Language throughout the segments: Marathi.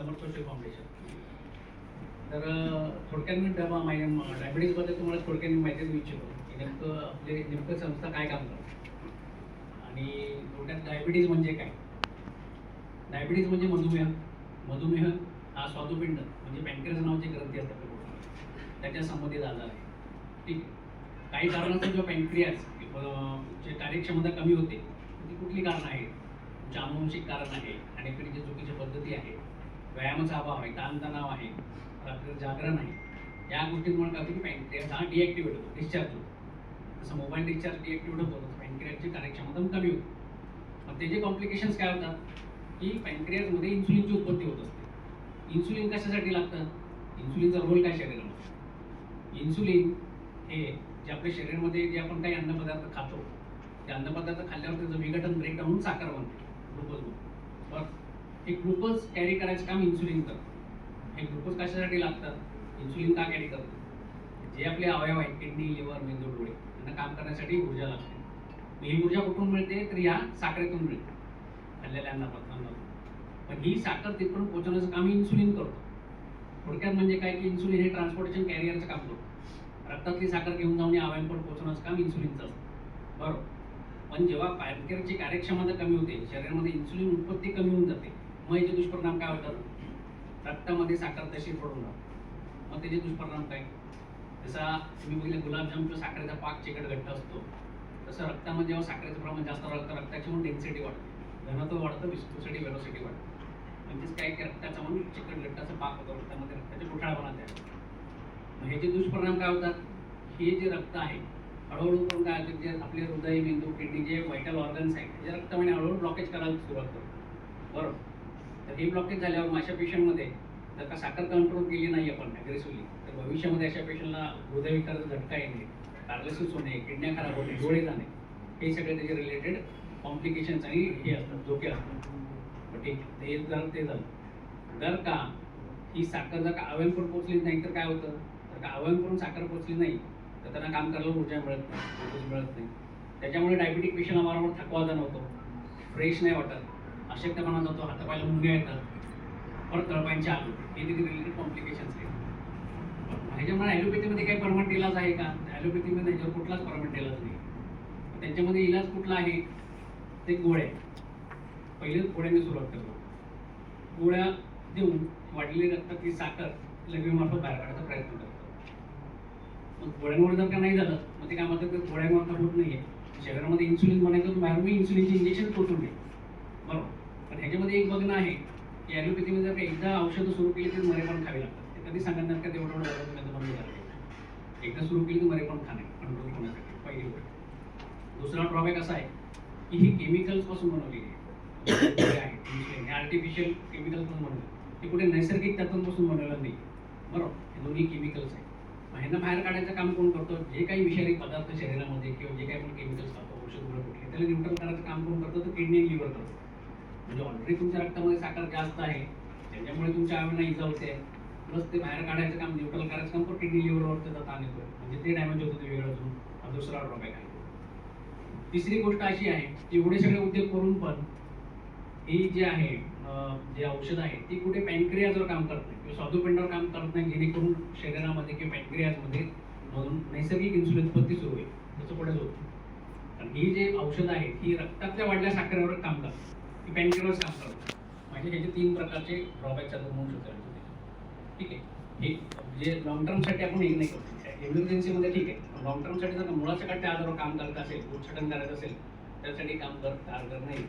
समर्थ सोशल फाउंडेशन तर थोडक्यात मी डबा डायबिटीजबद्दल तुम्हाला थोडक्यात मी माहिती देऊ इच्छितो. की नेमकं आपले नेमकं संस्था काय काम करते? आणि थोडक्यात डायबिटीज म्हणजे काय? डायबिटीज म्हणजे मधुमेह. मधुमेह हा स्वादुपिंड म्हणजे पॅन्क्रियास नावाची ग्रंथी असतात त्याच्या संबंधित आजार आहे ठीक काही कारणांचा जो पॅन्क्रियास जे कार्यक्षमता कमी होते ती कुठली कारणं आहेत? जे अनुवंशिक कारण आहे आणि जे चुकीच्या पद्धती आहेत. व्यायामाचा अभाव आहे ताणतणाव आहे रात्री जागरण आहे. या गोष्टींमुळे काय होतं की पॅन्क्रियास हा डिॲक्टिवेट होतो डिस्चार्ज होतो. जसं मोबाईल डिस्चार्ज डिॲक्टिवेट होतो तसं पॅन्क्रियासची कार्यक्षमता कमी होते. मग त्याचे कॉम्प्लिकेशन्स काय होतात? की पॅन्क्रियासमध्ये इन्सुलिनची उत्पत्ती होत असते. इन्सुलिन कशासाठी लागतं? इन्सुलिनचा रोल काय शरीरामध्ये? इन्सुलिन हे जे आपल्या शरीरामध्ये जे आपण काही अन्नपदार्थ खातो ते अन्नपदार्थ खाल्ल्यावर त्याचं विघटन ब्रेकडाऊन साखर बनते ग्लुकोज बरं. हे ग्लुकोज कॅरी करायचं काम इन्सुलिन करतं. हे ग्लुकोज कशासाठी लागतं? इन्सुलिन का कॅरी करतं? जे आपले अवयव आहेत किडनी लिव्हर मेंदू डोळे यांना काम करण्यासाठी ऊर्जा लागते. मग ही ऊर्जा कुठून मिळते? तर या साखरेतून मिळते. खाल्लेल्या अन्नपदार्थांमधून पण ही साखर तिथपर्यंत पोहोचवण्याचं काम इन्सुलिन करतो. थोडक्यात म्हणजे काय? की इन्सुलिन हे ट्रान्सपोर्टेशन कॅरियरचं काम करतो. रक्तातली साखर घेऊन जाऊन या अवयवांपर्यंत पोहोचवण्याचं काम इन्सुलिनचं असतं. बरोबर? पण जेव्हा पॅनकेअरची कार्यक्षमता कमी होते शरीरामध्ये इन्सुलिन उत्पत्ती कमी होऊन जाते मग दुष्परिणाम काय होतात? रक्तामध्ये साखर तशी पडून मग त्याचे दुष्परिणाम काय? जसा तुम्ही बघितलं गुलाबजामचा साखरेचा पाक चिकट घट्ट असतो. तसं रक्तामध्ये जेव्हा साखरेचं प्रमाण जास्त राहतं रक्ताची म्हणून डेन्सिटी वाढते. घनत्व वाढतं विस्कोसिटी वेलोसिटी वाढते. म्हणजेच काय की रक्ताचा म्हणून चिकट घट्टाचा पाक होतो रक्तामध्ये रक्ताचे गुठाळपणा तयार मग ह्याचे दुष्परिणाम काय होतात? हे जे रक्त आहे हळूहळू करून काय होतं? जे आपले हृदय मेंदू किडनी जे व्हायटल ऑर्गन्स आहेत त्याचे रक्तवाहिनी म्हणजे हळूहळू ब्लॉकेज करायला सुरुवात करतो बरोबर? तर ही ब्लॉकेज झाल्यावर अशा पेशंटमध्ये जर का साखर कंट्रोल केली नाही आपण अग्रेसिव्हली तर भविष्यामध्ये अशा पेशंटला हृदयविकाराचा झटका येणे पॅरालिसिस होणे किडन्या खराब होणे डोळे जाणे हे सगळे त्याचे रिलेटेड कॉम्प्लिकेशन्स आणि हे असतात धोके असतात. ठीक ते जर ते झालं जर का ही साखर जर का अवयंपर्यंत पोचली नाही तर काय होतं? तर का अवयंपर्यंत साखर पोचली नाही तर त्यांना काम करायला ऊर्जा मिळत नाही मिळत नाही. त्याच्यामुळे डायबिटिक पेशंटला वारंवार थकवा जाणवतो. फ्रेश नाही वाटत. अशक्तपणा जातो हातापायला मुंग्या येतात. परत तळपायांची आलो. हे देखील रिलेटेड कॉम्प्लिकेशन्स आहेत. ह्याच्यामुळे ॲलोपॅथीमध्ये काही परमनंट इलाज आहे का? ॲलोपॅथीमध्ये ह्याच्यावर कुठलाच परमनंट इलाज नाही. त्यांच्यामध्ये इलाज कुठला आहे? ते गोळ्या. पहिले गोळ्याने सुरुवात करतो. गोळ्या देऊन वाढलेली रक्तातली साखर लघवीमार्फत बाहेर काढायचा प्रयत्न करतो. मग गोळ्यांवर जर का नाही झालं मग ते काय म्हणतात गोळ्यांवर होत नाही आहे शरीरामध्ये इन्सुलिन बनायचं बाहेर मी इन्सुलिनचे इंजेक्शन टोचून नाही बरोबर? पण ह्याच्यामध्ये एक बघणं आहे की ॲलोपॅथीमध्ये जर का एकदा औषधं सुरू केली तर मरे पण खावी लागतात. ते कधी सांगणार का तेवढं एवढं बंद झालं एकदा सुरू केली तर मरे पण खाणे कंट्रोल होण्यासाठी पहिली गोष्ट. दुसरा ड्रॉबॅक असा आहे की ही केमिकल्स पासून बनवलेली आहे. हे आर्टिफिशियल केमिकल्सपासून ते कुठे नैसर्गिक तत्वांपासून बनवलं नाही. बरोबर? हे दोन्ही केमिकल्स आहेत ह्यांना बाहेर काढायचं काम कोण करतो? जे काही विषारी पदार्थ शरीरामध्ये किंवा जे काही आपण केमिकल्स खातो औषध गोळ्या कुठले त्याला न्यूट्रल करायचं काम कोण करतो? तर किडनी लिव्हर करतो. म्हणजे ऑलरेडी तुमच्या रक्तामध्ये साखर जास्त आहे. त्याच्यामुळे तुमच्या आवेना इजा होते प्लस ते बाहेर काढायचं काम न्यूट्रल करायचं काम पण किडनी लिव्हरवरती जाता ताण म्हणजे ते डॅमेज होतं ते वेगळं अजून. हा दुसरा ड्रॉबॅक आहे तिसरी गोष्ट अशी आहे की एवढे सगळे उद्योग करून पण ही जे आहे जे औषध आहे ती कुठे पॅनक्रियाजवर काम करत नाही. किंवा स्वादुपिंडावर काम करत नाही जेणेकरून शरीरामध्ये किंवा पॅनक्रियाजमध्ये मधून नैसर्गिक इन्सुलिन उत्पत्ती सुरू होईल. तसं कुठेच होत कारण ही जे औषधं आहेत ही रक्तातल्या वाढल्या साखरेवर काम करतात ती पॅनक्रियावर काम करतो म्हणजे त्याचे तीन प्रकारचे ड्रॉबॅक्स आपण म्हणू शकतो ठीक आहे? हे जे लॉंग टर्मसाठी आपण हे नाही करू इमर्जन्सीमध्ये ठीक आहे. लॉंग टर्मसाठी जर मुळाच्या त्या आजारावर काम करत असेल उच्चाटन करायचं असेल त्यासाठी काम कर कारगर नाही.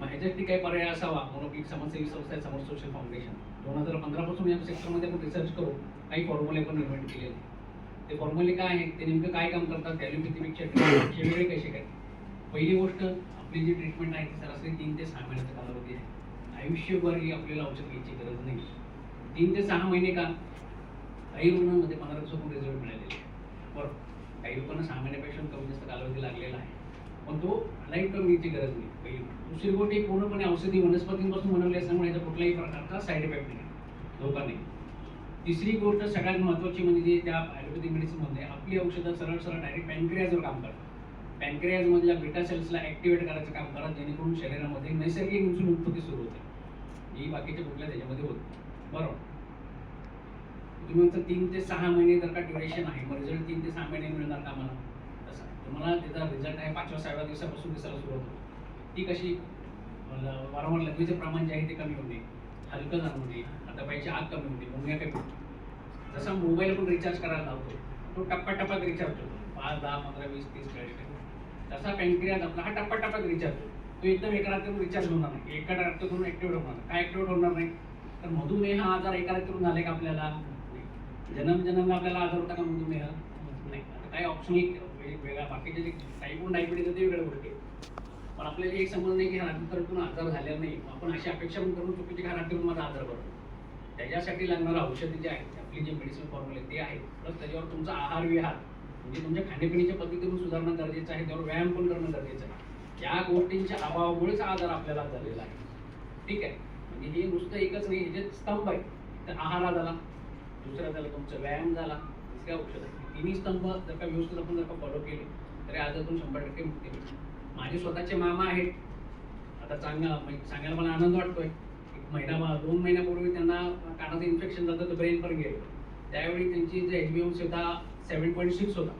मग ह्याच्यासाठी काही पर्याय असावा. म्हणून एक समाजसेवी संस्था आहे समर सोशल फाउंडेशन दोन हजार पंधरापासून या सेक्टरमध्ये आपण रिसर्च करू काही फॉर्म्युले पण इन्व्हेंट केलेले ते फॉर्म्युले काय आहेत? ते नेमकं काय काम करतात? ॲलोपॅथीपेक्षा वेळ कसे काय? पहिली गोष्ट आपली जी ट्रीटमेंट आहे ती सरासरी तीन ते सहा महिन्याचा कालावधी आहे. आयुष्यभर ही आपल्याला औषध घ्यायची गरज नाही. तीन ते सहा महिने का? काही रुग्णांमध्ये पंधरा दिवसापूर्वी रिझल्ट मिळालेले आहे. बरोबर काही लोकांना सहा महिन्यापेक्षा कमी जास्त कालावधी लागलेला आहे. पण तो लाईफ टर्म घ्यायची गरज नाही. पहिली दुसरी गोष्ट ही पूर्णपणे औषधी वनस्पतींपासून बनवली असल्यामुळे याचा कुठल्याही प्रकारचा साईड इफेक्ट नाही. धोका नाही. तिसरी गोष्ट सगळ्यात महत्त्वाची म्हणजे त्या आयुर्वेदिक मेडिसिनमध्ये आपली औषधं सरळ सरळ डायरेक्ट पॅनक्रियाजवर काम करतात. पॅनक्रियाजमधल्या बीटा सेल्सला ऍक्टिव्हेट करायचं काम करा जेणेकरून शरीरामध्ये नैसर्गिक इन्सुलिन उत्पत्ती सुरू होते. ही बाकीच्या कुठल्या त्याच्यामध्ये होत बरोबर? तुम्ही म्हणता तीन ते सहा महिने जर का ड्युरेशन आहे मग रिझल्ट तीन ते सहा महिने मिळणार का मला तसा तुम्हाला त्याचा रिझल्ट आहे पाचव्या सहाव्या दिवसापासून दिसायला सुरुवात होते. ती कशी? वारंवार लघवीचं प्रमाण जे आहे ते कमी होणे हलकं जाणवणे आता पाहिजे आग कमी होणे मुंग्या कमी होते. जसा मोबाईल आपण रिचार्ज करायला लावतो. तो टप्प्याटप्प्यात रिचार्ज होतो. पाच दहा पंधरा वीस तीस चाळीस. तसा पॅन्क्रियाज आपला हा टप्प्याटप्प्यात रिचार्ज होतो. तो एकदम एका रात्रीतून रिचार्ज होणार नाही. एका रात्रीतून ऍक्टिव्हेट होणार नाही. काय ऍक्टिव्हेट होणार नाही? तर मधुमेह हा आजार एका रात्रीतून झाले का आपल्याला? नाही. जन्म जन्मला आपल्याला आजार होता का मधुमेह? नाही. आता काय ऑप्शनल वेगळा बाकीचे जे टाईप वन डायबिटीज ते वेगळ्या गोष्टी. पण आपल्याला एक समज नाही की ह्या रात्रीतून आजार झालेला नाही. आपण अशी अपेक्षा पण करून चुकीची ह्या रात्रीतून माझा आजार बरोबर त्याच्यासाठी लागणारं औषधी जे आहेत आपली जे मेडिसिन फॉर्म्युले ते आहेत. प्लस त्याच्यावर तुमचा आहार विहार म्हणजे तुमच्या खाण्यापिण्याच्या पद्धतीतून सुधारणं गरजेचं आहे त्यावर व्यायाम पण करणं गरजेचं आहे. या गोष्टींच्या अभावामुळेच आजार आपल्याला झालेला आहे. ठीक आहे? म्हणजे हे नुसतं एकच नाही हे जे स्तंभ आहे तर आहार झाला दुसरा झाला तुमचा व्यायाम झाला तिसऱ्या औषध आहे तिन्ही स्तंभ जर का व्यवस्थित आपण जर का फॉलो केले तरी आजारातून शंभर टक्के मुक्ती मिळते माझे स्वतःचे मामा आहेत. आता चांगला म्हणजे सांगायला मला आनंद वाटतोय. एक महिना दोन महिन्यापूर्वी त्यांना कानाचं इन्फेक्शन झालं तर ब्रेन पण गेलं. त्यावेळी त्यांची जे एच बी एम सुद्धा सेवन पॉईंट सिक्स होता.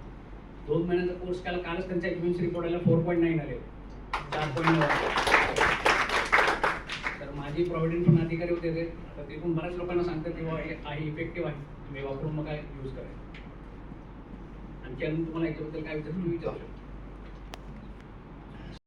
दोन महिन्याचा कोर्स केला कालच त्यांच्या एच रिपोर्ट आला फोर पॉईंट नाईन आले. चार पॉईंट तर माझी प्रॉव्हिडंट पण अधिकारी होते ते. तर ते पण बऱ्याच लोकांना सांगतात की बाबा हे आहे इफेक्टिव्ह आहे. तुम्ही वापरून मग काय यूज करायचं आणखी अजून तुम्हाला याच्याबद्दल काय विचार तुम्ही विचारू शकता.